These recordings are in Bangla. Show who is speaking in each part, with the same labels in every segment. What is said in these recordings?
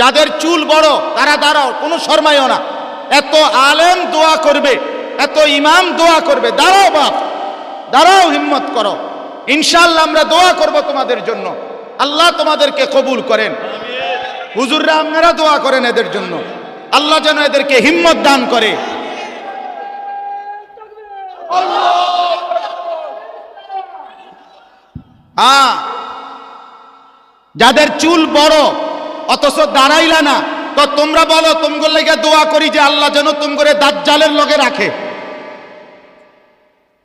Speaker 1: যাদের চুল বড়, তারা দাঁড়াও, কোনো শর্মাইও না। এত আলেম দোয়া করবে, এত ইমাম দোয়া করবে, দাঁড়াও বাপ, দাঁড়াও হিম্মত করো। ইনশাল্লাহ আমরা দোয়া করব তোমাদের জন্য। আল্লাহ তোমাদেরকে কবুল করেন। হুজুররা আপনারা দোয়া করেন এদের জন্য। আল্লাহ যেন এদেরকে হিম্মত দান করে। হ্যাঁ যাদের চুল বড় অথচ দাঁড়াইলা না। তো তোমরা বলো তুমগুর লেগে দোয়া করি যে আল্লাহ যেন তুম করে দাজ্জালের লগে রাখে।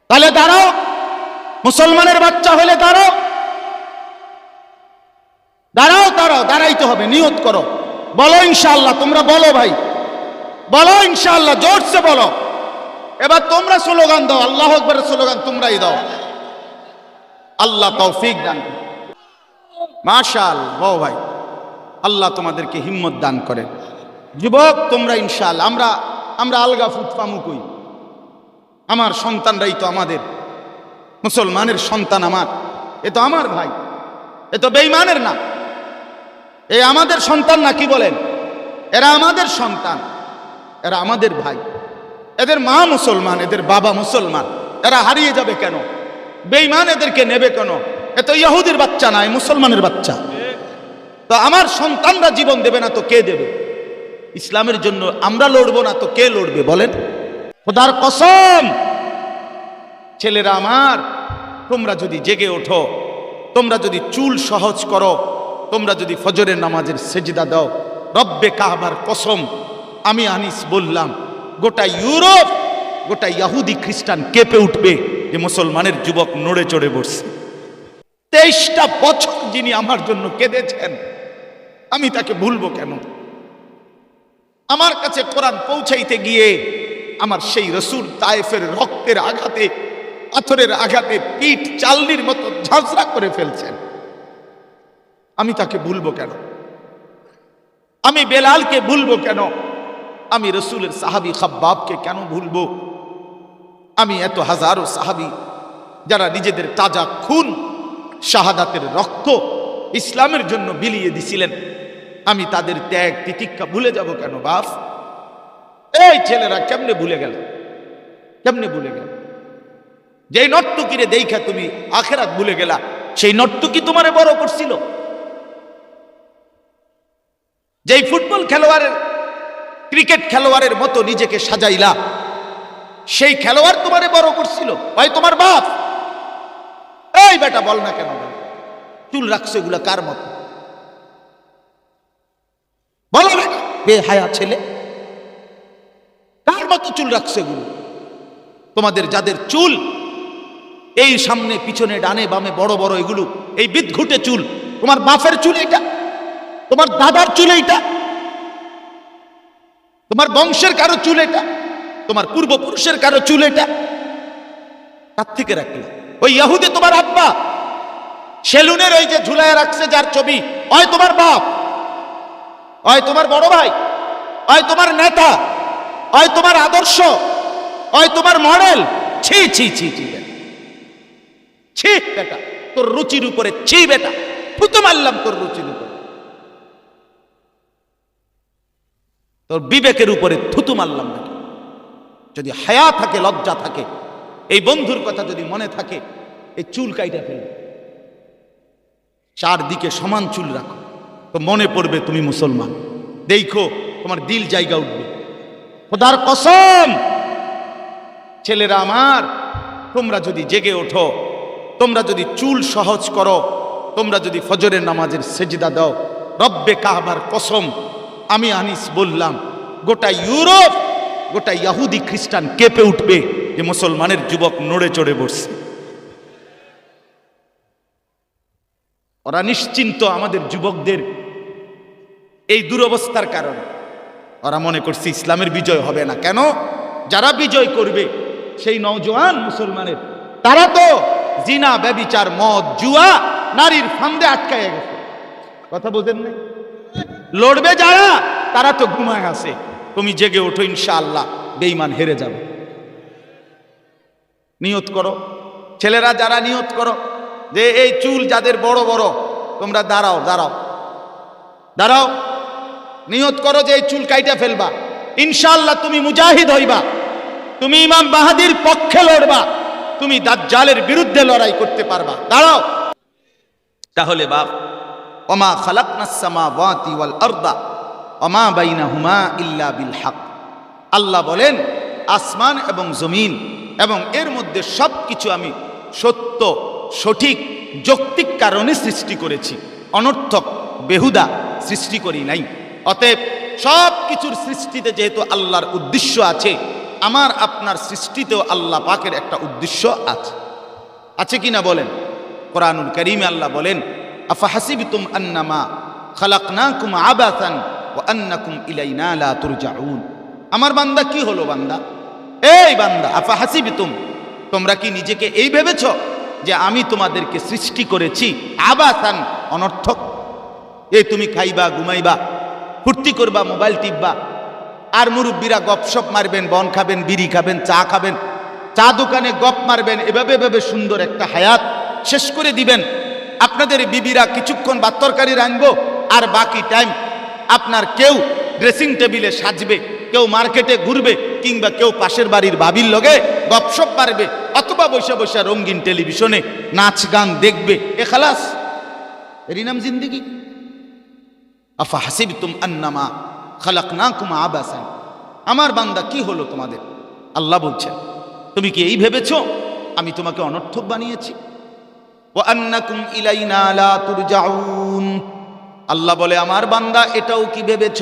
Speaker 1: তাহলে দাঁড়াও। মুসলমানের বাচ্চা হলে দাঁড়াও। দাঁড়াও দাঁড়াও, দাঁড়াইতে হবে, নিয়ত করো। বলো ইনশাআল্লাহ, তোমরা বলো ভাই। বলো ইনশাআল্লাহ, জোরসে বলো। এবার তোমরা স্লোগান দাও, আল্লাহ আকবরের স্লোগান তোমরাই দাও। আল্লাহ তৌফিক দান মাশাল বউ ভাই। আল্লাহ তোমাদেরকে হিম্মত দান করেন যুবক, তোমরা ইনশাল আমরা আমরা আলগা ফুটপামু কই? আমার সন্তানরাই তো আমাদের। মুসলমানের সন্তান আমার। এ তো আমার ভাই। এ তো বেইমানের না। এ আমাদের সন্তান না, কি বলেন? এরা আমাদের সন্তান। এরা আমাদের ভাই। এদের মা মুসলমান, এদের বাবা মুসলমান। এরা হারিয়ে যাবে কেন? বেইমান এদেরকে নেবে কেন? এ তো ইহুদির বাচ্চা নয়, মুসলমানের বাচ্চা। তো আমার সন্তানরা জীবন দেবে না তো কে দেবে? ইসলামের জন্য আমরা লড়বো না তো কে লড়বে বলেন? খোদার কসম, ছেলেরা আমার, তোমরা যদি জেগে ওঠো, তোমরা যদি চুল সহজ করো, তোমরা যদি ফজরের নামাজের সেজদা দাও, রব্বে কাহবার কসম, আমি আনিস বললাম, গোটা ইউরোপ, গোটা ইয়াহুদি খ্রিস্টান কেঁপে উঠবে যে মুসলমানের যুবক নড়ে চড়ে বসছে। তেইশটা বছর যিনি আমার জন্য কেঁদেছেন আমি তাকে ভুলবো কেন? আমার কাছে কোরআন পৌঁছাইতে গিয়ে আমার সেই রসুল তায়েফের রক্তের আঘাতে, পাথরের আঘাতে পিঠ চালনির মতো ঝাঁঝরা করে ফেলছেন। আমি তাকে ভুলবো কেন? আমি বেলালকে ভুলবো কেন? আমি রসুলের সাহাবি খাব্বাবকে কেন ভুলবো? আমি এত হাজারো সাহাবি যারা নিজেদের তাজা খুন, শাহাদাতের রক্ত ইসলামের জন্য বিলিয়ে দিছিলেন। আমি তাদের ত্যাগ তিতিক্ষা ভুলে যাব কেন, বাপ? এই ছেলেরা কেমনে ভুলে গেল? কেমনে ভুলে গেল? যেই নট্টুকিরে দেখা তুমি আখেরাত ভুলে গেলা, সেই নট্টুকি তোমারে বড় করছিল। যেই ফুটবল খেলোয়াড়ের, ক্রিকেট খেলোয়াড়ের মতো নিজেকে সাজাইলা, সেই খেলোয়াড় তোমারে বড় করছিল। ভাই, তোমার বাপ? এই বেটা বল না কেন চুল রাখছে এগুলা কার মতো? বলো বেটা বে হায়া ছেলে। কার মতো চুল রাখছে এগুলো? তোমাদের যাদের চুল, এই সামনে, পিছনে, ডানে, বামে, বড় বড় এগুলো, এই বিদঘুটে চুল, তোমার বাপের চুল এটা তোমার দাদার চুল এইটা? তোমার বংশের কারও চুল এটা তোমার পূর্বপুরুষের কারও চুল এটা তার থেকে রাখলে? ওই ইয়াহুদে তোমার আব্বা। সেলুনের ওই যে ঝুলায় রাখছে যার ছবি হয় তোমার বাপ। হয় তোমার বড় ভাই হয় তোমার নেতা হয় তোমার আদর্শ হয় তোমার মডেল। ছি ছি ছি ছি। ছি, বেটা, তোর রুচির উপরে ছি, বেটা। ফুতো মারলাম তোর রুচির উপরে। তোর বিবেকের উপরে থুতু মারলাম নাকি? যদি হায়া থাকে, লজ্জা থাকে, এই বন্ধুর কথা যদি মনে থাকে, এই চুল কাইটা ফেলবে। চারদিকে সমান চুল রাখো। তো মনে পড়বে তুমি মুসলমান। দেখো, তোমার দিল জায়গা উঠবে। খোদার কসম, ছেলেরা আমার, তোমরা যদি জেগে ওঠো, তোমরা যদি চুল সহজ করো, তোমরা যদি ফজরের নামাজের সেজদা দাও, রব্বে কাহবার কসম, আমি আনিস বললাম, গোটা ইউরোপ, গোটা ইয়াহুদি খ্রিস্টান কেঁপে উঠবে যে মুসলমানের যুবক নড়ে চড়ে বসছে। ওরা নিশ্চিন্ত আমাদের যুবকদের এই দুরবস্থার কারণে। ওরা মনে করছে ইসলামের বিজয় হবে না। কেন? যারা বিজয় করবে, সেই নওজোয়ান মুসলমানের, তারা তো জিনা, ব্যবিচার, মদ, জুয়া, নারীর ফান্দে আটকায় গেছে। কথা বোঝেন না লড়বে যারা, তারা তো ঘুমায় আছে। তুমি জেগে ওঠো, ইনশাআল্লাহ, বেঈমান হেরে যাবে। নিয়ত করো। ছেলেরা যারা নিয়ত করো, যে এই চুল যাদের বড় বড়, তোমরা দাঁড়াও দাঁড়াও। দাঁড়াও। নিয়ত করো যে এই চুল কাইটা ফেলবা। ইনশাল্লাহ তুমি মুজাহিদ হইবা। তুমি ইমাম বাহাদির পক্ষে লড়বা। তুমি দাজ্জালের বিরুদ্ধে লড়াই করতে পারবা। দাঁড়াও। তাহলে বাপ। ওমা খালাকনাস সামাওয়াতি ওয়াল আরদা ওমা বাইনাহুমা ইল্লা বিল হক। আল্লাহ বলেন আসমান এবং জমিন এবং এর মধ্যে সব কিছু আমি সত্য সঠিক যৌক্তিক কারণে সৃষ্টি করেছি। অনর্থক বেহুদা সৃষ্টি করি নাই। অতএব সব কিছুর সৃষ্টিতে যেহেতু আল্লাহর উদ্দেশ্য আছে, আমার আপনার সৃষ্টিতেও আল্লাহ পাকের একটা উদ্দেশ্য আছে। আছে কি না বলেন? কোরআনুল করিমে আল্লাহ বলেন আফা হাসিবতুম আন্নামা খালাকনাকুম আবাসান ওয়া আন্নাকুম ইলাইনা আমার বান্দা কি হলো বান্দা? এই বান্দা আফা হাসিবতুম তোমরা কি নিজেকে এই ভেবেছ যে আমি তোমাদেরকে সৃষ্টি করেছি আবাসান অনর্থক? এই তুমি খাইবা, ঘুমাইবা ফুর্তি করবা, মোবাইল টিপবা। আর মুরব্বীরা গপসপ মারবেন, বন খাবেন, বিড়ি খাবেন, চা খাবেন। চা দোকানে গপ মারবেন, এভাবে এভাবে সুন্দর একটা হায়াত শেষ করে দিবেন। আপনাদের বিবিরা কিছুক্ষণ বাত্তরকারি রাখব আর বাকি টাইম আপনার কেউ ড্রেসিং টেবিলে সাজবে, কেউ মার্কেটে ঘুরবে, কিংবা কেউ পাশের বাড়ির বাবির লগে গপসপ মারবে, অথবা বৈশা বৈশা রঙিন টেলিভিশনে নাচ গান দেখবে। এ খালাস, এরই নাম জিন্দিগি। আফা হাসিবতুম আন্নামা খালাক না কুমা আবাসান। আমার বান্দা, কি হলো তোমাদের? আল্লাহ বলছেন, তুমি কি এই ভেবেছ? আমি তোমাকে অনর্থক বানিয়েছি। ও আন্নাকুম ইলাইনা লা তুরজাউন। আল্লাহ বলে, আমার বান্দা, এটাও কি ভেবেছ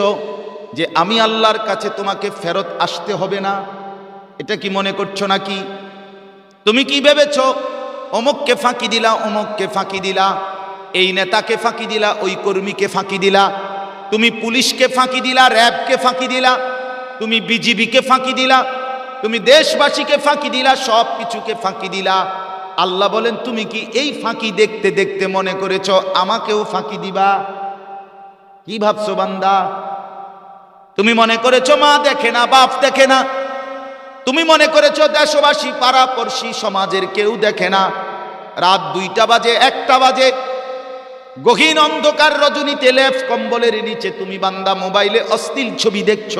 Speaker 1: যে আমি আল্লাহর কাছে তোমাকে ফেরত আসতে হবে না? এটা কি মনে করছ নাকি? তুমি কি ভেবেছ? অমুককে ফাঁকি দিলা, অমুককে ফাঁকি দিলা, এই নেতাকে ফাঁকি দিলা, ওই কর্মীকে ফাঁকি দিলা তুমি পুলিশকে ফাঁকি দিলা, র্যাবকে ফাঁকি দিলা, তুমি বিজিবিকে ফাঁকি দিলা, তুমি দেশবাসীকে ফাঁকি দিলা, সব কিছুকে ফাঁকি দিলা। আল্লাহ বলেন, তুমি কি এই ফাঁকি দেখতে দেখতে মনে করেছ, আমাকেও ফাঁকি দিবা? কি ভাবছ বান্দা? তুমি মনে করেছ, মা দেখে না, বাপ দেখে না? তুমি মনে করেছ, দেশবাসী পাড়া পড়শি সমাজের কেউ দেখে না? রাত দুইটা বাজে, একটা বাজে গহীন অন্ধকার রজনীতে লেফ কম্বলের নিচে তুমি বান্দা মোবাইলে অস্থির ছবি দেখছ।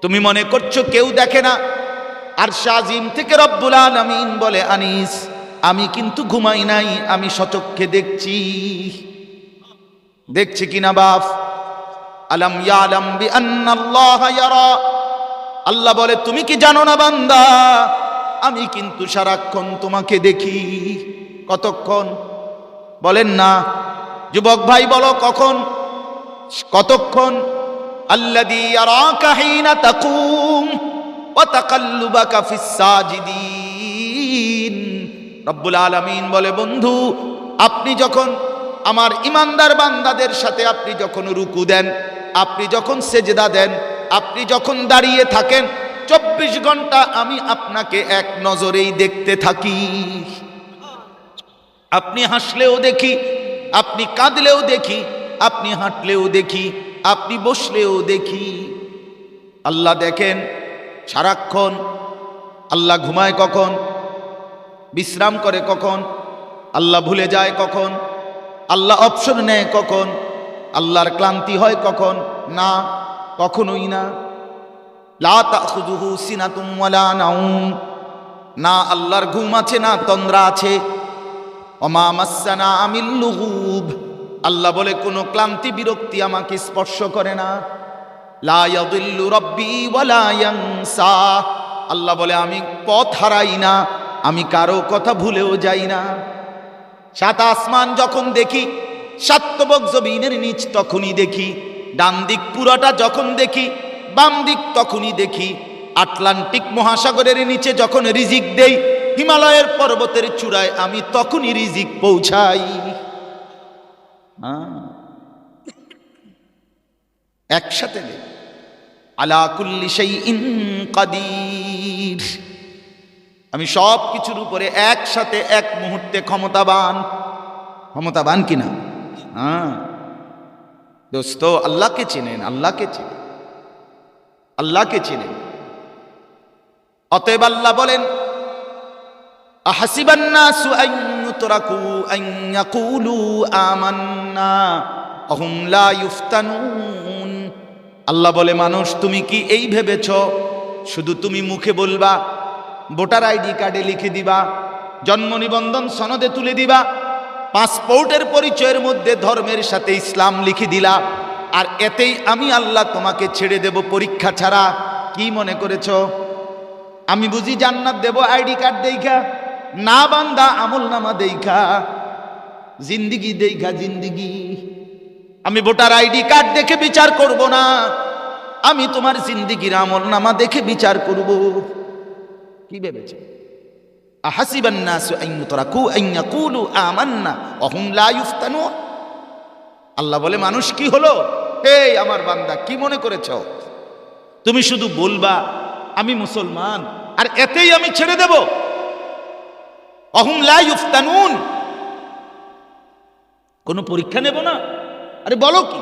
Speaker 1: তুমি মনে করছ কেউ দেখে না। আর শাজিম থেকে রব্বুল আলামিন বলে, আনিস, আমি কিন্তু ঘুমাই নাই, আমি সচক্ষে দেখছি। দেখছি কিনা বাপ? আলম ইয়ালাম বি ইয়ারা। আল্লাহ বলে, তুমি কি জানো না বান্দা? আমি কিন্তু সারাক্ষণ তোমাকে দেখি। কতক্ষণ? বলেন না। যুবক ভাই, বলো কখন? কতক্ষণ? আল্লাযী ইয়ারাকা হিনা তাকুম ওয়া তাকাল্লুবাকা ফিস সাজিদিন। রব্বুল আলামিন বলে, বন্ধু, আপনি যখন আমার ইমানদার বান্দাদের সাথে আপনি যখন রুকু দেন, আপনি যখন সেজদা দেন, আপনি যখন দাঁড়িয়ে থাকেন, চব্বিশ ঘণ্টা আমি আপনাকে এক নজরেই দেখতে থাকি। আপনি হাসলেও দেখি, আপনি কাঁদলেও দেখি, আপনি হাঁটলেও দেখি, আপনি বসলেও দেখি। আল্লাহ দেখেন সারাক্ষণ, আল্লাহ ঘুমায় কখন, বিশ্রাম করে কখন, আল্লাহ ভুলে যায় কখন, আল্লাহ অপশন নেয় কখন, আল্লাহর ক্লান্তি হয় কখন, না, কখনোই না। না আল্লাহর ঘুম আছে, না তন্দ্রা আছে। অমা মাসানা আমিল লুগুব। আল্লাহ বলে, কোনো ক্লান্তি বিরক্তি আমাকে স্পর্শ করে না। লা ইয়াদিল্লু রাব্বি ওয়ালা ইয়ানসা। আল্লাহ বলে, আমি পথ হারাই না, আমি কারও কথা ভুলেও যাই না। সাত আসমান যখন দেখি সাত্তবক জমিনের নিচ তখনই দেখি ডান দিক পুরোটা যখন দেখি বাম দিক তখনই দেখি। আটলান্টিক মহাসাগরের নিচে যখন রিজিক দেই হিমালয়ের পর্বতের চূড়ায় আমি তখনই রিজিক পৌঁছাই। হ্যাঁ। একসাথে দেই আলা কুল্লি সেই আমি সব কিছুর উপরে একসাথে এক মুহূর্তে ক্ষমতাবান। ক্ষমতাবান কিনা? হ্যাঁ। দোস্ত, আল্লাহকে চেনেন আল্লাহকে চেনেন। আল্লাহকে চেনেন। অতএব আল্লাহ বলেন আল্লাহ বলে, মানুষ, তুমি কি এই ভেবেছ? শুধু তুমি মুখে বলবা, ভোটার আইডি কার্ডে লিখে দিবা, জন্ম নিবন্ধন সনদে তুলে দিবা, পাসপোর্টের পরিচয়ের মধ্যে ধর্মের সাথে ইসলাম লিখে দিলা, আর এতেই আমি আল্লাহ তোমাকে ছেড়ে দেব পরীক্ষা ছাড়া। কি মনে করেছ? আমি বুঝি জান্নাত দেব আইডি কার্ড দেইখা? না বান্দা আমল নামা দেইখা, জিন্দিগি দেইখা জিন্দিগি। আমি ভোটার আইডি কার্ড দেখে বিচার করব না, আমি তোমার জিন্দিগির আমল নামা দেখে বিচার করব। কি ভেবেছে? আল্লাহ বলে, মানুষ কি হলো? এই আমার বান্দা, কি মনে করেছ? তুমি শুধু বলবা, আমি মুসলমান, আর এতেই আমি ছেড়ে দেব। অহুম লা ইফতানুন কোনো পরীক্ষা নেব না? আরে বলো কি?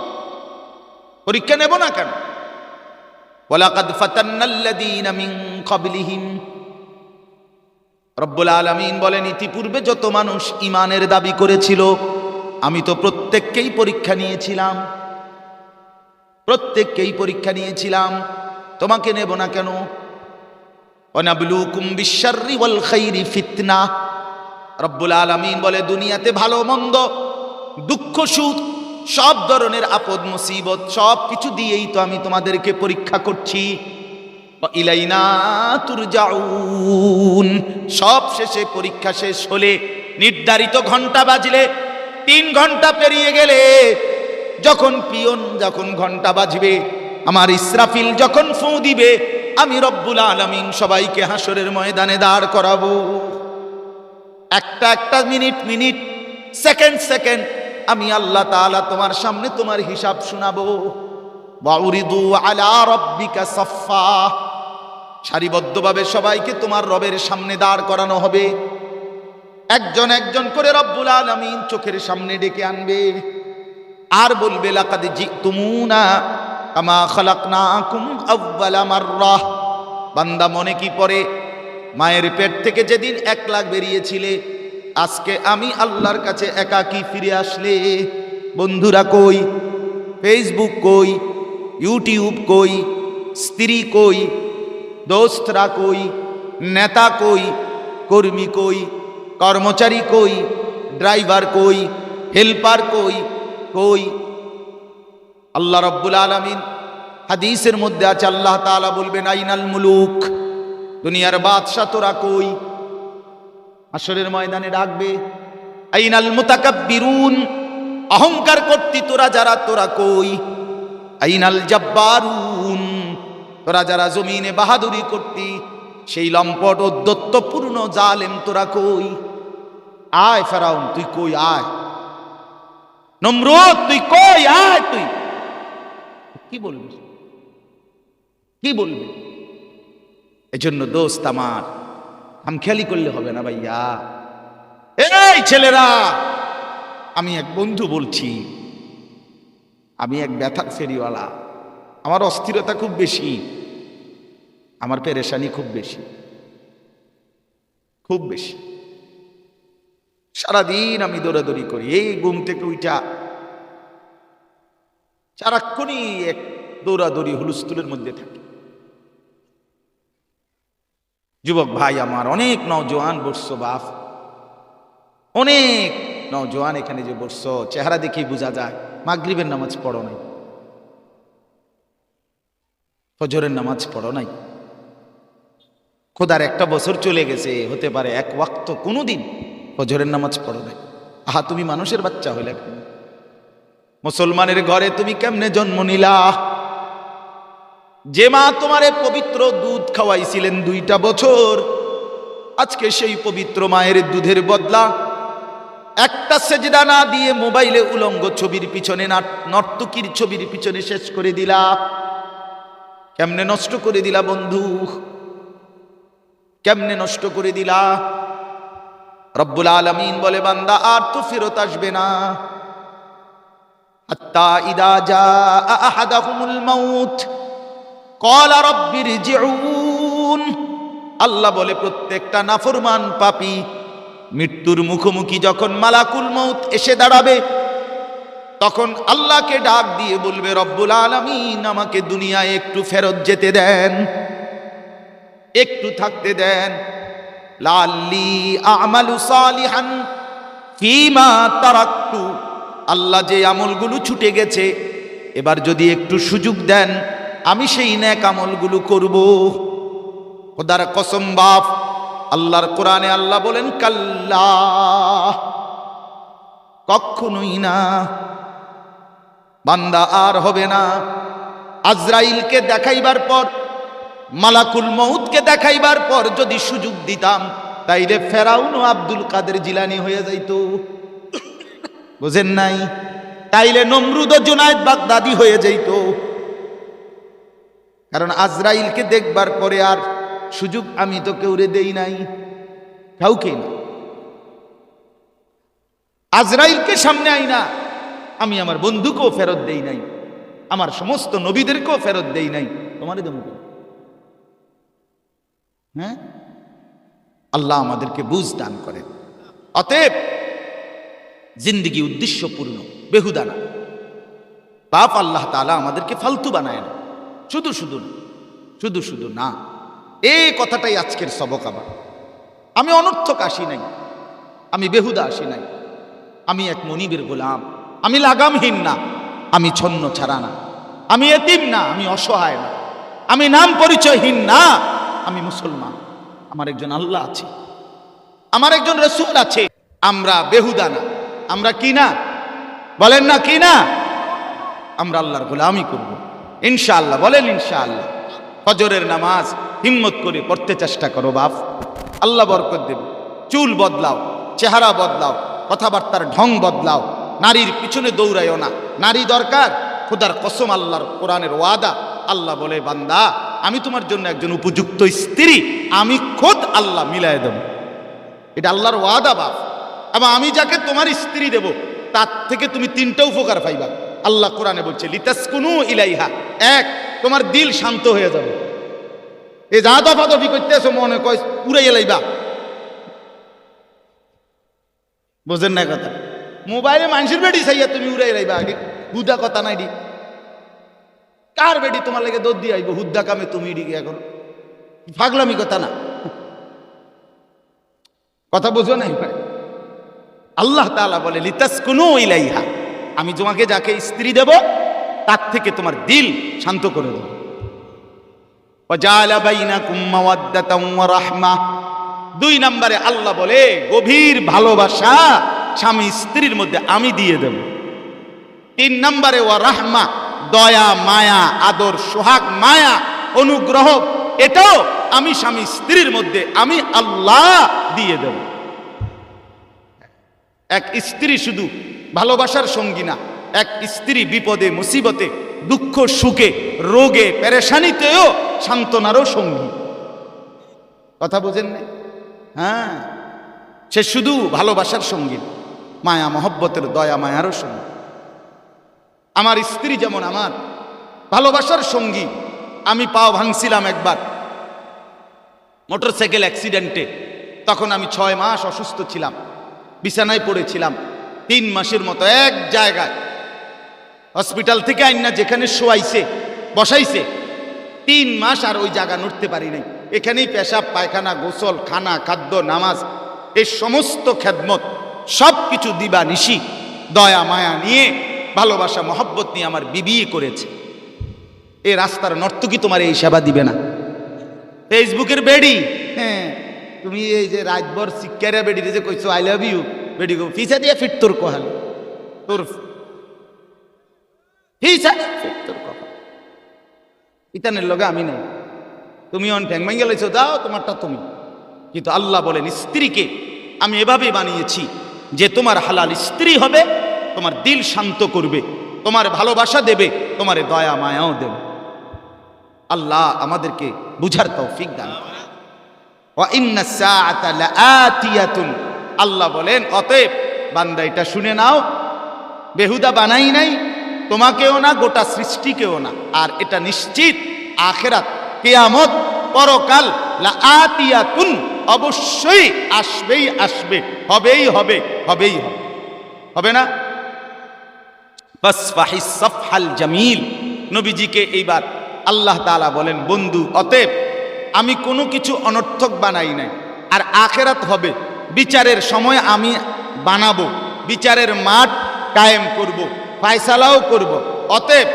Speaker 1: পরীক্ষা নেব না কেন? ওয়ালাকাদ ফাতান্নাল্লাযীনা মিন ক্বাবলিহিম। রব্বুল আলামিন বলেন, ইতিপূর্বে যত মানুষ ইমানের দাবি করেছিল, আমি তো প্রত্যেককেই পরীক্ষা নিয়েছিলাম। প্রত্যেককেই পরীক্ষা নিয়েছিলাম। তোমাকে নেব না কেন? অনাবলুকুম বিশ্বরি ওয়াল খাইরি ফিতনা। রব্বুল আলামিন বলে, দুনিয়াতে ভালো, মন্দ, দুঃখ, সুখ, সব ধরনের আপদ, মুসিবত, সব কিছু দিয়েই তো আমি তোমাদেরকে পরীক্ষা করছি। তুরজাউন। সব শেষে পরীক্ষা শেষ হলে নির্ধারিত ঘণ্টা বাজলে, তিন ঘণ্টা পেরিয়ে গেলে, যখন পিয়ন যখন ঘণ্টা বাজবে, আমার ইসরাফিল যখন ফু দিবে, আমি রব্বুল আলামিন সবাইকে হাসরের ময়দানে দাঁড় করাবো। একটা একটা মিনিট মিনিট, সেকেন্ড সেকেন্ড, আমি আল্লাহ তাআলা তোমার সামনে তোমার হিসাব শোনাবো। বাউরিদু আলা রব্বিকা সাফফা। সারিবদ্ধভাবে সবাইকে তোমার রবের সামনে দাঁড় করানো হবে। একজন একজন করে রব্বুল আলামিন চোখের সামনে ডেকে আনবে। আর বলবে, লাকাদ জিতুমুনা কামা খালাকনাকুম আউওয়ালা মাররাহ বান্দা মনে কি পড়ে? মায়ের পেট থেকে যেদিন এক লাখ বেরিয়েছিলে, আজকে আমি আল্লাহর কাছে একাকি ফিরে আসলে। বন্ধুরা কই ফেসবুক কই ইউটিউব কই, স্ত্রী কই, দোস্তরা কই, নেতা কই, কর্মী কই, কর্মচারী কই, ড্রাইভার কই, হেল্পার কই কই? আল্লাহ রব্বুল আলমিন হাদিসের মধ্যে আছে, আল্লাহ তাআলা বলবেন, আইনাল মুলুক। দুনিয়ার বাদশা তোরা কই? আসরের ময়দানে ডাকবে, আইনাল মুতাকাব্বিরুন, অহংকার করতি তোরা যারা, তোরা কই? আইনাল জাব্বারুন, তোরা যারা জমিনে বাহাদুরি করতি, সেই লম্পট অদ্যত্বপূর্ণ জালেম তোরা কই? আয় ফেরাউন, তুই কই? আয়। নমরুদ, তুই কই? আয় তুই। কি বলবি? কি বলবি? এজন্য দোস্ত আমার খেয়ালি করলে হবে না ভাইয়া। এই ছেলেরা, আমি এক বন্ধু বলছি, আমি এক ব্যথার ফেরিওয়ালা আমার অস্থিরতা খুব বেশি, আমার পেরেশানি খুব বেশি খুব বেশি। সারাদিন আমি দৌড়াদৌড়ি করি, এই ঘুম থেকে উইটা সারাক্ষণই এক দৌড়াদৌড়ি হুলস্থুলের মধ্যে থাকি। যুবক ভাই আমার, অনেক নওজোয়ান বসছো বাপ। অনেক নওজোয়ান এখানে যে বসছো, চেহারা দেখেই বোঝা যায়, মাগরিবের নামাজ পড়ো নাই। ফজরের নামাজ পড়ো নাই। খোদার একটা বছর চলে গেছে, হতে পারে এক ওয়াক্ত কোনো দিন ফজরের নামাজ পড়ো নাই। আহা, তুমি মানুষের বাচ্চা হইলে মুসলমানের ঘরে তুমি কেমনে জন্ম নিলা? যে মা তোমারে পবিত্র দুধ খাওয়াইছিলেন দুইটা বছর, আজকে সেই পবিত্র মায়ের দুধের বদলা। একটা সেজদা না দিয়ে মোবাইলে উলঙ্গ ছবির পিছনে নর্তকীর ছবির পিছনে শেষ করে দিলা। কেমনে নষ্ট করে দিলা বন্ধু? কেমনে নষ্ট করে দিলা? রব্বুল আলমিন বলে, বান্দা, আর তো ফেরত আসবে না। হাত্তা ইদা যা আহাদাহুমুল মাউত আল্লাহ বলে, প্রত্যেকটা নাফরমান পাপি মৃত্যুর মুখোমুখি যখন মালাকুল মৌত এসে দাঁড়াবে, তখন আল্লাহকে ডাক দিয়ে বলবে, রব্বুল আলামিন, আমাকে দুনিয়ায় একটু ফেরত যেতে দেন, একটু থাকতে দেন। লাল্লি আমালু সালিহান ফিমা তারাক্তু। আল্লাহ যে আমলগুলো ছুটে গেছে, এবার যদি একটু সুযোগ দেন আমি সেই ন্যাক আমলগুলো করব। খোদার কসম বাপ, আল্লাহর কোরআনে আল্লাহ বলেন, কাল্লা, কখনোই না। বান্দা আর হবে না। আজরাইলকে দেখাইবার পর, মালাকুল মৌতকে দেখাইবার পর যদি সুযোগ দিতাম তাইলে ফেরাউন আব্দুল কাদের জিলানি হয়ে যাইত। বুঝেন নাই? তাইলে নমরুদ জুনায়দ বাগদাদি হয়ে যাইত। কারণ আজরাইলকে দেখবার পরে আর সুযোগ আমি তো কেউরে দেই নাই কাউকে না। আজরাইলকে সামনে আই না, আমি আমার বন্ধুকেও ফেরত দেই নাই, আমার সমস্ত নবীদেরকেও ফেরত দেই নাই। তোমারই দেবো হ্যাঁ? আল্লাহ আমাদেরকে বুঝ দান করেন। অতএব জিন্দিগি উদ্দেশ্যপূর্ণ বেহুদানা বাপ আল্লাহ তালা আমাদেরকে ফালতু বানায় না। শুধু শুধু না, শুধু শুধু না, এই কথাটাই আজকের সবক আবার আমি অনর্থক আসি নাই, আমি বেহুদা আসি নাই, আমি এক মনিবের গোলাম, আমি লাগামহীন না, আমি ছন্ন ছাড়া না, আমি এতিম না, আমি অসহায় না, আমি নাম পরিচয়হীন না, আমি মুসলমান, আমার একজন আল্লাহ আছে, আমার একজন রসুল আছে, আমরা বেহুদা না, আমরা কি না? বলেন না কি না? আমরা আল্লাহর গোলামি করব। ইনশাআল্লাহ, বলেন ইনশাআল্লাহ। ফজরের নামাজ, হিম্মত করে পড়তে চেষ্টা করো বাপ। আল্লাহ বরকত দেবে। চুল বদলাও, চেহারা বদলাও, কথাবার্তার ঢং বদলাও, নারীর পিছনে দৌড়াইও না। নারী দরকার, খুদার কসম আল্লাহর কোরআনের ওয়াদা। আল্লাহ বলে, বান্দা, আমি তোমার জন্য একজন উপযুক্ত স্ত্রী, আমি খোদ আল্লাহ মিলাই দেব। এটা আল্লাহর ওয়াদা বাপ। এবং আমি যাকে তোমার স্ত্রী দেব, তার থেকে তুমি তিনটা উপকার পাইবা। আল্লাহ কোরআনে বলছে, লিতাসকুনু ইলাইহা। এক, তোমার দিল শান্ত হয়ে যাবে। এ যা দফা দফি করতেছো মনে কয় উড়াই এলাইবা বোঝেন না কথা? মোবাইলে মানুষের বেডি চাইয়া তুমি উড়াই এলাইবা আগে। হুদা কথা নাই ডি কার বেডি তোমার লাগে দৌড় দিয়ে আইব? হুদ্দা কামে তুমি ডিগে এখন। ফাগলামি কথা না। কথা বুঝো নাই? আল্লাহ তালা বলে, লিতাসকুনু ইলাইহা। আমি তোমাকে যাকে স্ত্রী দেব, তার থেকে তোমার দিল শান্ত করে দেব। দুই নম্বরে আল্লাহ বলে, গভীর ভালোবাসা স্বামী স্ত্রীর মধ্যে আমি দিয়ে দেব। তিন নম্বরে ওয়া রাহমা দয়া, মায়া, আদর, সোহাগ, মায়া, অনুগ্রহ, এটাও আমি স্বামী স্ত্রীর মধ্যে আমি আল্লাহ দিয়ে দেব। এক স্ত্রী শুধু ভালোবাসার সঙ্গী না। এক স্ত্রী বিপদে, মুসিবতে, দুঃখ, সুখে, রোগে, পেরেশানিতেও সান্ত্বনারও সঙ্গী। কথা বোঝেন না? হ্যাঁ। সে শুধু ভালোবাসার সঙ্গী মায়া, মহব্বতের, দয়া, মায়ারও সঙ্গী। আমার স্ত্রী যেমন আমার, ভালোবাসার সঙ্গী আমি পাও ভাঙছিলাম একবার। মোটরসাইকেল অ্যাক্সিডেন্টে, তখন আমি ছয় মাস অসুস্থ ছিলাম, বিছানায় পড়েছিলাম। তিন মাসের মতো এক জায়গায় হসপিটাল থেকে আইনা যেখানে শোয়াইছে, বসাইছে, তিন মাস আর ওই জায়গা নড়তে পারি নাই। এখানেই পেশাব, পায়খানা, গোসল, খানা, খাদ্য, নামাজ, এই সমস্ত খেদমত সব কিছু দিবা নিশি, দয়া, মায়া নিয়ে, ভালোবাসা, মহব্বত নিয়ে আমার বিবি করেছে। এই রাস্তার নর্তকী তোমার এই সেবা দিবে না? ফেসবুকের বেডি? হ্যাঁ তুমি এই যে রাতভর শিক্ষারে বেডি যে কইছো আই লাভ ইউ বেডি ফিসা দিয়ে ফিট তোর কহাল। তোর ফিসা ফিট তোর কহাল। ইতানের লগে আমি নাই। তুমি অন ঠ্যাং ভাঙ্গে লাইছো, দাও তোমারটা তুমি। কিন্তু আল্লাহ বলেন, স্ত্রীকে আমি এভাবে বানিয়েছি যে তোমার হালাল স্ত্রী হবে, তোমার দিল শান্ত করবে, তোমার ভালোবাসা দেবে, তোমার দয়া মায়াও দেবে। আল্লাহ আমাদেরকে বুঝার তৌফিক দান। ওয়া ইন্না সাআতা লাআতিয়াতুন আল্লাহ বলেন, অতএব বান্দা এটা শুনে নাও, বেহুদা বানাই নাই, তোমাকেও না, গোটা সৃষ্টিকেও না। আর এটা নিশ্চিত, আখেরাত, কেয়ামত, পরকাল লাআতিয়াতুন অবশ্যই আসবেই আসবে, হবেই হবে হবেই হবে। হবে না? সাফহাল জামিল, নবীজিকে এইবার আল্লাহ তাআলা বলেন, বন্ধু, অতএব আমি কোনো কিছু অনর্থক বানাই নাই, আর আখেরাত হবে বিচারের সময় আমি বানাবো, বিচারের মাঠ কায়েম করব, ফায়সালাও করব। অতএব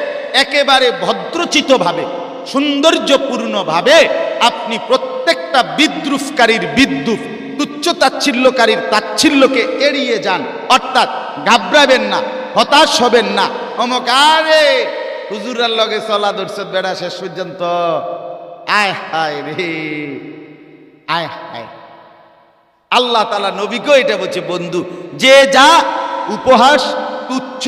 Speaker 1: একেবারে ভদ্রচিতভাবে, সৌন্দর্যপূর্ণভাবে আপনি প্রত্যেকটা বিদ্রুপকারীর বিদ্রুপ তুচ্ছ তাচ্ছিল্যকারীর তাচ্ছিল্যকে এড়িয়ে যান। অর্থাৎ ঘাবড়াবেন না, হতাশ হবেন না। অমক আরে হুজুরার লগে চলা ধরছে বেড়া শেষ পর্যন্ত। আয় হায় রে, আয় হায়। আল্লাহ তালা নবীকেও এটা বলছে, বন্ধু, যে যা উপহাস, তুচ্ছ,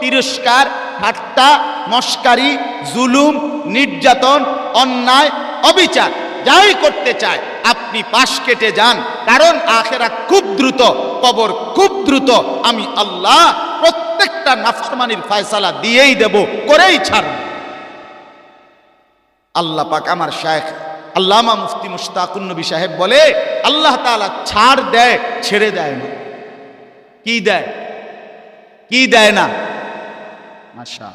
Speaker 1: তিরস্কার, ঠাট্টা, মস্কারি, জুলুম, নির্যাতন, অন্যায়, অবিচার, যাই করতে চায়, আপনি পাশ কেটে যান, কারণ আখেরা খুব দ্রুত, কবর খুব দ্রুত, আমি আল্লাহ প্রত্যেকটা নাফরমানির ফয়সালা দিয়েই দেব, করেই ছাড়ব। আল্লাহ পাক আমার শায়েখ আল্লামা মুফতি মুশতাকুন নবী সাহেব বলে, আল্লাহ তালা ছাড় দেয়, ছেড়ে দেয় না। কি দেয়? কি দেয় না? মাশা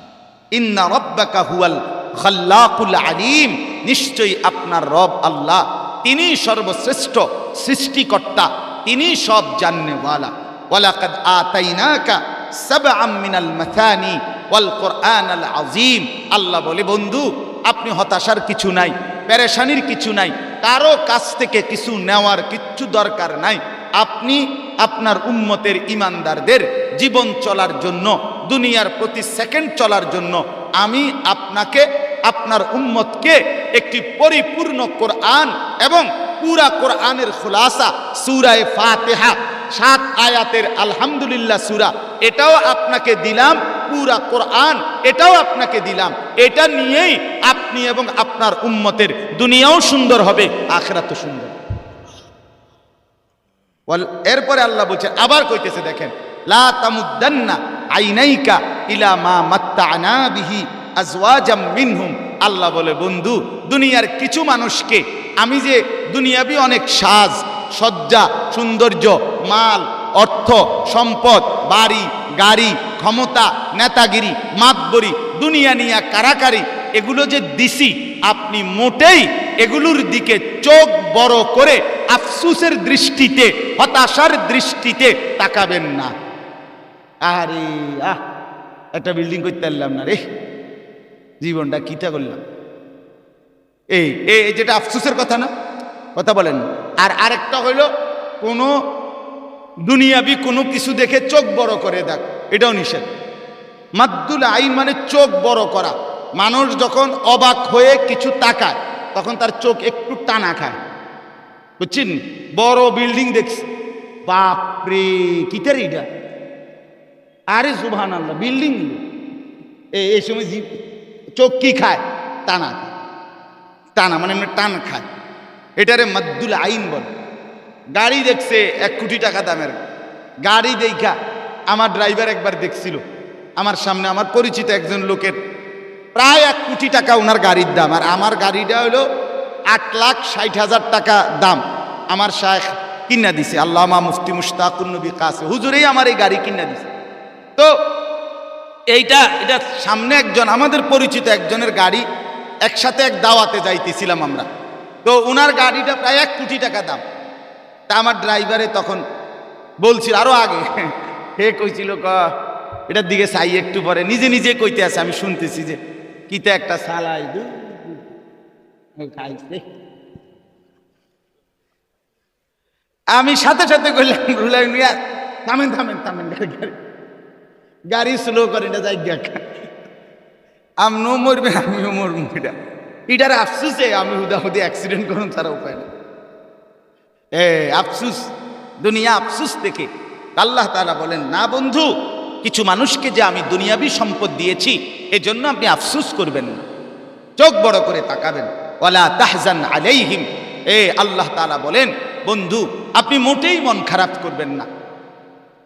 Speaker 1: ইন্না রব্বাকা হুয়াল খাল্লাকুল আলিম। নিশ্চয়ই আপনার রব আল্লাহ। তিনি সর্বশ্রেষ্ঠ সৃষ্টিকর্তা। তিনি সব জাননেওয়ালা। ওয়ালাকাদ আতাইনাকা সাবআম মিনাল মাথানি ওয়াল কোরআনাল আযীম। আল্লাহ বলে, বন্ধু, আপনি হতাশার কিছু নাই। পেরেশানির কিছু নাই, কারও কাছ থেকে কিছু নেওয়ার কিচ্ছু দরকার নাই। আপনি আপনার উম্মতের ইমানদারদের জীবন চলার জন্য, দুনিয়ার প্রতি সেকেন্ড চলার জন্য, আমি আপনাকে, আপনার উম্মতকে একটি পরিপূর্ণ কোরআন এবং পুরা কোরআনের খুলাসা, সুরায় ফাতেহা, সাত আয়াতের আলহামদুলিল্লাহ সুরা, এটাও আপনাকে দিলাম। পুরা কোরআন এটাও আপনাকে দিলাম। এটা নিয়েই আপনি এবং আপনার উম্মতের দুনিয়াও সুন্দর হবে আখরাত সুন্দর। এরপরে আল্লাহ বলছে, আবার কইতেছে, দেখেন, লা তামুদ্দান্না আইনাইকা ইলা মা মাত্তানা বিহি আজওয়াজাম মিনহুম। আল্লাহ বলে, বন্ধু, দুনিয়ার কিছু মানুষকে আমি যে দুনিয়াবি অনেক সাজ, সজ্জা, সৌন্দর্য, মাল অর্থ, সম্পদ, বাড়ি, গাড়ি, ক্ষমতা, নেতাগিরি, মাতবরি, দুনিয়া নিয়া কারাকারি, এগুলো যে দিছি, আপনি মোটেই এগুলোর দিকে চোখ বড় করে আফসুসের দৃষ্টিতে, হতাশার দৃষ্টিতে তাকাবেন না। আরে আহ, একটা বিল্ডিং করতে পারলাম না রে। জীবনটা কিটা করলাম। এই যেটা আফসুসের কথা না, কথা বলেন। আর আরেকটা হইল, কোনো দুনিয়াবি কোনো কিছু দেখে চোখ বড় করে দেখ, এটাও নিষেধ। মাদ্দুল আইন মানে চোখ বড় করা। মানুষ যখন অবাক হয়ে কিছু তাকায়, তখন তার চোখ একটু টানা খায়। বুঝছেন? বড় বিল্ডিং দেখছি। বাপরে কিটার এটা আরে সুবহান আল্লাহ বিল্ডিং এই সময় জি- চোখ কি খায়? টানা টানা মানে টান খায়। এটারে মাদ্দুল আইন বলে। গাড়ি দেখছে এক কোটি টাকা দামের। গাড়ি দেখা আমার ড্রাইভার একবার দেখছিল। আমার সামনে আমার পরিচিত একজন লোকের প্রায় এক কোটি টাকা ওনার গাড়ির দাম। আর আমার গাড়িটা হলো আট লাখ ষাট হাজার টাকা দাম। আমার শায়েখ কিনা দিছে। আল্লামা মুফতি মুশতাকুন নবী কাছে হুজুরেই আমার এই গাড়ি কিনা দিছে। তো এইটা, এটা সামনে একজন, আমাদের পরিচিত একজনের গাড়ি একসাথে এক দাওয়াতে যাইতেছিলাম আমরা। তো ওনার গাড়িটা প্রায় এক কোটি টাকা দাম। তা আমার ড্রাইভারে তখন বলছিল, আরও আগে। হে কইছিল, ক, এটার দিকে চাই একটু পরে। নিজে নিজে কইতে আছে, আমি শুনতেছি যে কিতে একটা সালাই খাইছে। আমি সাথে সাথে কইলাম, রুলাই নিয়া, থামেন থামেন থামেন, গাড়ি গাড়ি। স্লো করে, এটা যাই গিয়া আপনিও মরবেন আমিও মরবো, এটা। এটার আফসুসে আমি হুদাহুদি অ্যাক্সিডেন্ট করুন, তারা উপায় না এ, আফসুস, দুনিয়া আফসুস দেখে। আল্লাহ তাআলা বলেন, না বন্ধু, কিছু মানুষকে যে আমি দুনিয়াবি সম্পদ দিয়েছি, এজন্য আপনি আফসুস করবেন না। চোখ বড় করে তাকাবেন। ওয়ালা তাহজান আলাইহিম। এ, আল্লাহ তালা বলেন, বন্ধু, আপনি মোটেই মন খারাপ করবেন না।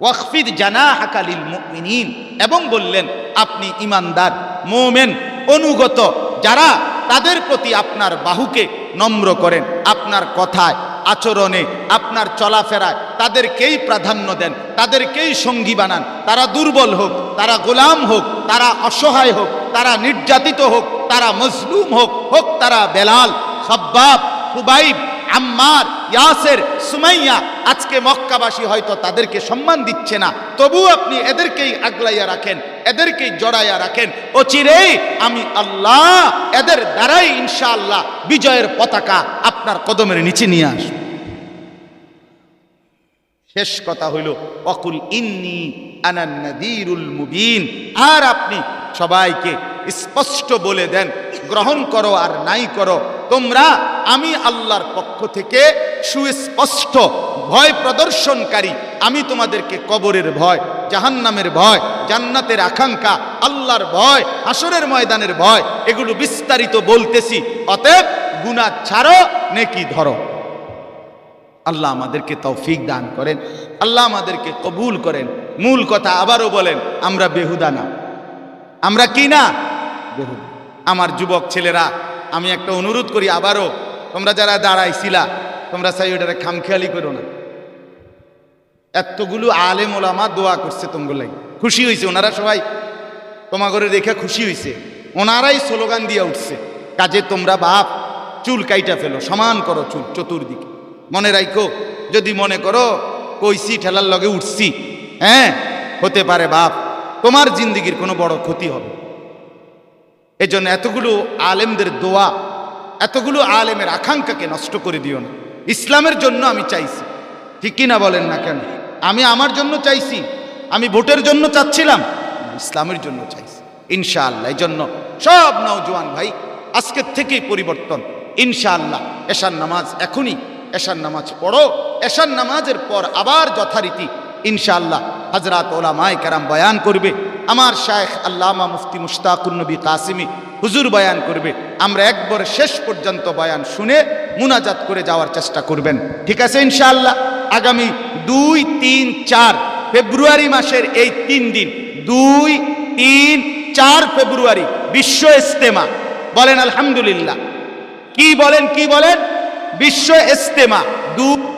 Speaker 1: ওয়াকফিদ জানা হাকালিল মুমিনিন। এবং বললেন, আপনি ইমানদার, মোমেন, অনুগত, যারা তাদের প্রতি আপনার বাহুকে নম্র করেন। আপনার কথায়, আচরণে, আপনার চলাফেরায় তাদেরকেই প্রাধান্য দেন, তাদেরকেই সঙ্গী বানান। তারা দুর্বল হোক, তারা গোলাম হোক, তারা অসহায় হোক, তারা নির্যাতিত হোক, তারা মজলুম হোক হোক তারা বেলাল সব্বাব হুবাইব আম্মার, ইয়াসের, সুমাইয়া আজকে মক্কাবাসী হয়তো তাদেরকে সম্মান দিচ্ছে না। তবু আপনি এদেরকেই আগলাইয়া রাখেন, এদেরকেই জড়াইয়া রাখেন। ও চিরেই আমি আল্লাহ এদের দ্বারাই ইনশাআল্লাহ বিজয়ের পতাকা আপনার কদমের নিচে নিয়ে আসব। শেষ কথা হইল, অকুল ইন্নি আনান্নাদিরুল মুবিন। আর আপনি সবাইকে স্পষ্ট বলে দেন, গ্রহণ করো আর নাই করো। তোমরা, আমি আল্লাহর পক্ষ থেকে সুস্পষ্ট ভয় প্রদর্শনকারী। আমি তোমাদেরকে কবরের ভয়, জাহান্নামের ভয়, জান্নাতের আকাঙ্ক্ষা, আল্লাহর ভয় আসরের ময়দানের ভয়, এগুলো বিস্তারিত বলতেছি। অতএব গুণা ছাড়ো, নেকি ধরো। আল্লাহ আমাদেরকে তৌফিক দান করেন, আল্লাহ আমাদেরকে কবুল করেন। মূল কথা আবারও বলেন, আমরা বেহুদা না। আমরা কি না? আমার যুবক ছেলেরা, আমি একটা অনুরোধ করি আবারও, তোমরা যারা দাঁড়াইছিলা, তোমরা চাই ওটারে খামখেয়ালি করো না। এতগুলো আলেম ওলামা দোয়া করছে তোমাগুলো খুশি হয়েছে ওনারা সবাই তোমাগরে রেখে খুশি হয়েছে ওনারাই স্লোগান দিয়ে উঠছে, কাজে তোমরা বাপ, চুল কাইটা ফেলো, সমান করো চুল চতুর্দিকে। মনে রাখো যদি মনে করো কইসি ঠেলার লগে উঠছি হ্যাঁ হতে পারে বাপ, তোমার জিন্দিগির কোনো বড় ক্ষতি হবে এজন্য এতগুলো আলেমদের দোয়া, এতগুলো আলেমের আকাঙ্ক্ষাকে নষ্ট করে দিও না। ইসলামের জন্য আমি চাইছি। ঠিক কিনা বলেন না কেন? আমি আমার জন্য চাইছি, আমি ভোটের জন্য চাচ্ছিলাম ইসলামের জন্য চাইছি। ইনশাআল্লাহ এই জন্য সব নওজোয়ান ভাই, আজকের থেকেই পরিবর্তন। ইনশাআল্লাহ, এশার নামাজ এখনই, এশার নামাজ পড়ো, এশার নামাজের পর আবার যথারীতি ইনশাআল্লাহ হজরত ওলামায় কারাম বয়ান করবে। আমার শায়েখ আল্লামা মুফতি মুশতাকুর নবী কাসিমি হুজুর বয়ান করবে। আমরা একবার শেষ পর্যন্ত বয়ান শুনে মুনাজাত করে যাওয়ার চেষ্টা করবেন। ঠিক আছে ইনশাআল্লাহ? আগামী দুই, তিন, চার ফেব্রুয়ারি মাসের এই তিন দিন, দুই, তিন, চার ফেব্রুয়ারি বিশ্ব ইস্তেমা। বলেন আলহামদুলিল্লাহ। কি বলেন কি বলেন? বিশ্ব ইস্তেমা। দু